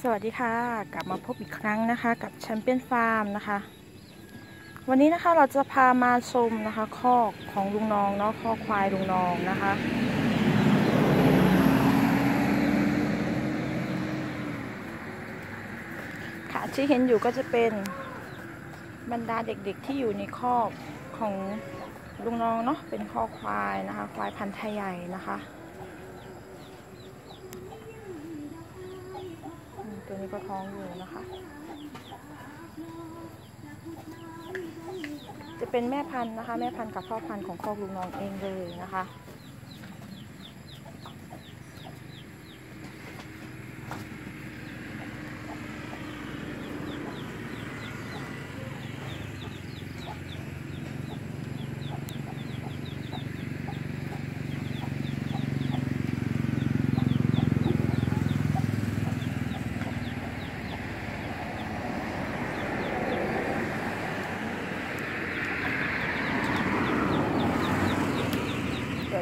สวัสดีค่ะ กลับมาพบอีกครั้งนะคะ กับแชมเปี้ยนฟาร์มนะคะ วันนี้นะคะเราจะพามาชมนะคะคอกของลุงนองเนาะคอกควายลุงนองนะคะ ค่ะที่เห็นอยู่ก็จะเป็นบรรดาเด็กๆที่อยู่ในคอกของลุงน้องเนาะเป็นคอกควายนะคะ ควายพันธุ์ไทยใหญ่นะคะอืม ตัวนี้ก็ท้องอยู่นะคะ จะเป็นแม่พันธุ์นะคะ แม่พันธุ์กับพ่อพันธุ์ของคอกลุงน้องเองเลยนะคะ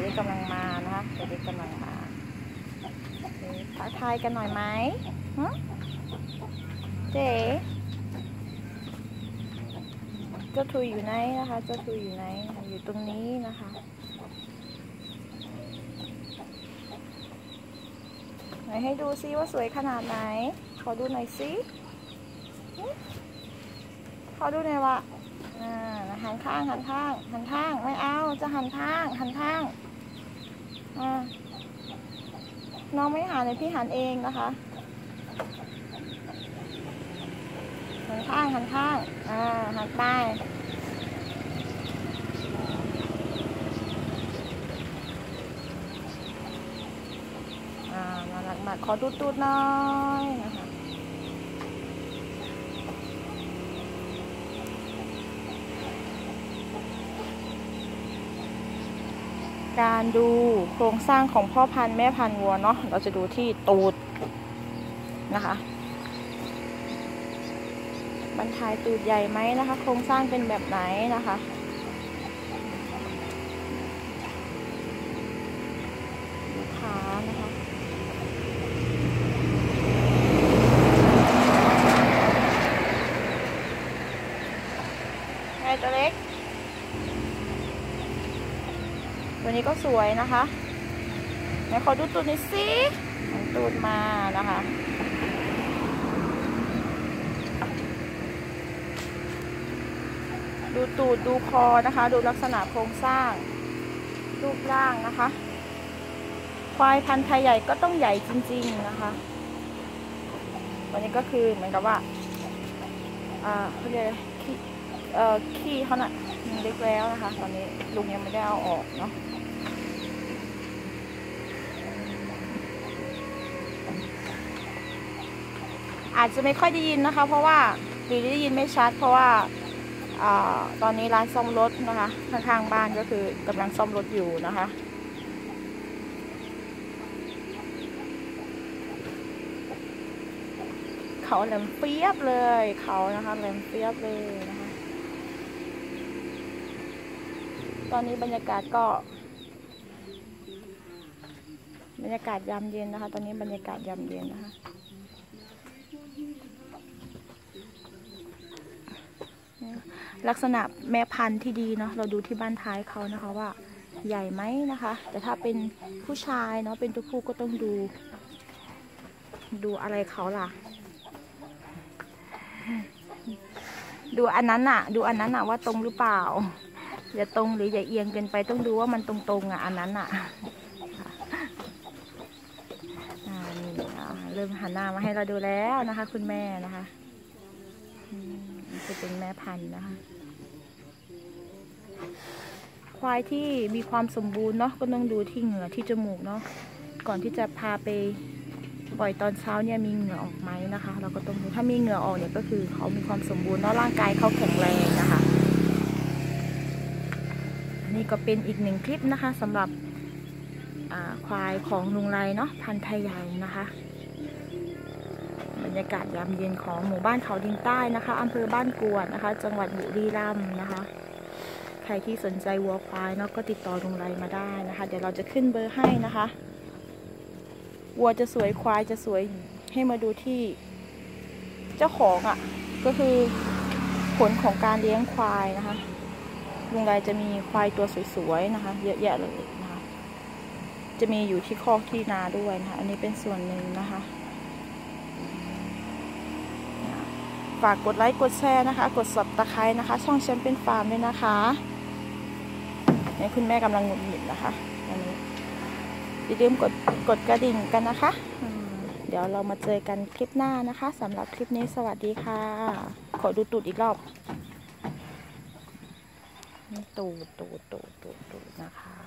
ี้กำลังมานะคะเดี๋ยวนี้กำลังมาทักทายกันหน่อยไหมเจ๊เจ้าทุยอยู่ไหนนะคะเจ้าทุยอยู่ไหนอยู่ตรงนี้นะคะไหนให้ดูซิว่าสวยขนาดไหน ขอดูหน่อยซิขอดูหน่อยว่าอ่าหันข้างหันข้างหันข้างไม่เอาจะหันข้างหันข้าง น้องไม่หันเลยพี่หันเองนะคะหันข้างหันข้างอ่าหันไปอ่าน่ารักมากขอตูดตูดๆหน่อยนะคะ การดูโครงสร้างของพ่อพันธุ์แม่พันธุ์วัวเนาะเราจะดูที่ตูดนะคะบรรทายตูดใหญ่ไหมนะคะ โครงสร้างเป็นแบบไหนนะคะดูขานะคะไงตัวเล็ก ตัวนี้ก็สวยนะคะไหนขอดูตูดหน่อยสิตูดมานะคะดูตูดดูคอนะคะ ดูลักษณะโครงสร้าง รูปร่างนะคะ ควายพันธุ์ไทยใหญ่ก็ต้องใหญ่จริง ๆนะคะตัวนี้ก็คือเหมือนกับว่าอ่าเขาเรียก เอ่อขี้เขาน่ะมันเล็กแล้วนะคะ ตอนนี้ลุงยังไม่ได้เอาออกเนาะอาจจะไม่ค่อยได้ยินนะคะ เพราะว่าหรือได้ยินไม่ชัด เพราะว่าอาตอนนี้ร้านซ่อมรถนะคะข้างๆบ้านก็คือกำลังซ่อมรถอยู่นะคะ เขาแหลมเปียบเลยเขานะคะแหลมเปียบเลยนะคะ ตอนนี้บรรยากาศก็ บรรยากาศยามเย็นนะคะ ตอนนี้บรรยากาศยามเย็นนะคะลักษณะแม่พันธุ์ที่ดีเนาะเราดูที่บ้านท้ายเขานะคะว่าใหญ่ไหมนะคะ แต่ถ้าเป็นผู้ชายเนาะเป็นตัวผู้ก็ต้องดู ดูอะไรเขาล่ะ ดูอันนั้นอะดูอันนั้นอะว่าตรงหรือเปล่า อย่าตรงหรืออย่าเอียงเกินไปต้องดูว่ามันตรงๆอะอันนั้นอะอ่านี่อ่าเริ่มหันหน้ามาให้เราดูแล้วนะคะ คุณแม่นะคะจะเป็นแม่พันธุ์นะคะ ควายที่มีความสมบูรณ์เนาะก็ต้องดูที่เหงื่อที่จมูกเนาะก่อนที่จะพาไปปล่อยตอนเช้าเนี่ยมีเหงื่อออกไหมนะคะ เราก็ต้องดูถ้ามีเหงื่อออกเนี่ยก็คือเขามีความสมบูรณ์เนาะร่างกายเขาแข็งแรงนะคะ ก็เป็นอีกหนึ่งคลิปนะคะสำหรับควายของลุงไรเนาะพันธุ์ไทยใหญ่นะคะ บรรยากาศยามเย็นของหมู่บ้านเขาดินใต้นะคะอำเภอบ้านกวดนะคะ จังหวัดบุรีรัมย์นะคะ ใครที่สนใจวัวควายเนาะก็ติดต่อลุงไรมาได้นะคะ เดี๋ยวเราจะขึ้นเบอร์ให้นะคะวัวจะสวยควายจะสวยให้มาดูที่เจ้าของอะ่ะ ก็คือผลของการเลี้ยงควายนะคะ ลุงไรจะมีควายตัวสวยๆนะคะ เยอะแยะเลยนะคะ จะมีอยู่ที่คอกที่นาด้วยนะคะ อันนี้เป็นส่วนหนึ่งนะคะฝากกดไลค์กดแชร์นะคะ กดสับตะไคร้นะคะ ช่องแชมเป็นฟาร์มด้วยนะคะเนี่ยคุณแม่กำลังหงุดหงิดนะคะอันนี้อย่าลืมกดกดกระดิ่งกันนะคะ เดี๋ยวเรามาเจอกันคลิปหน้านะคะสำหรับคลิปนี้สวัสดีค่ะ ขอดูตูดอีกรอบ ตูดตูดตูดตูดตูดนะคะ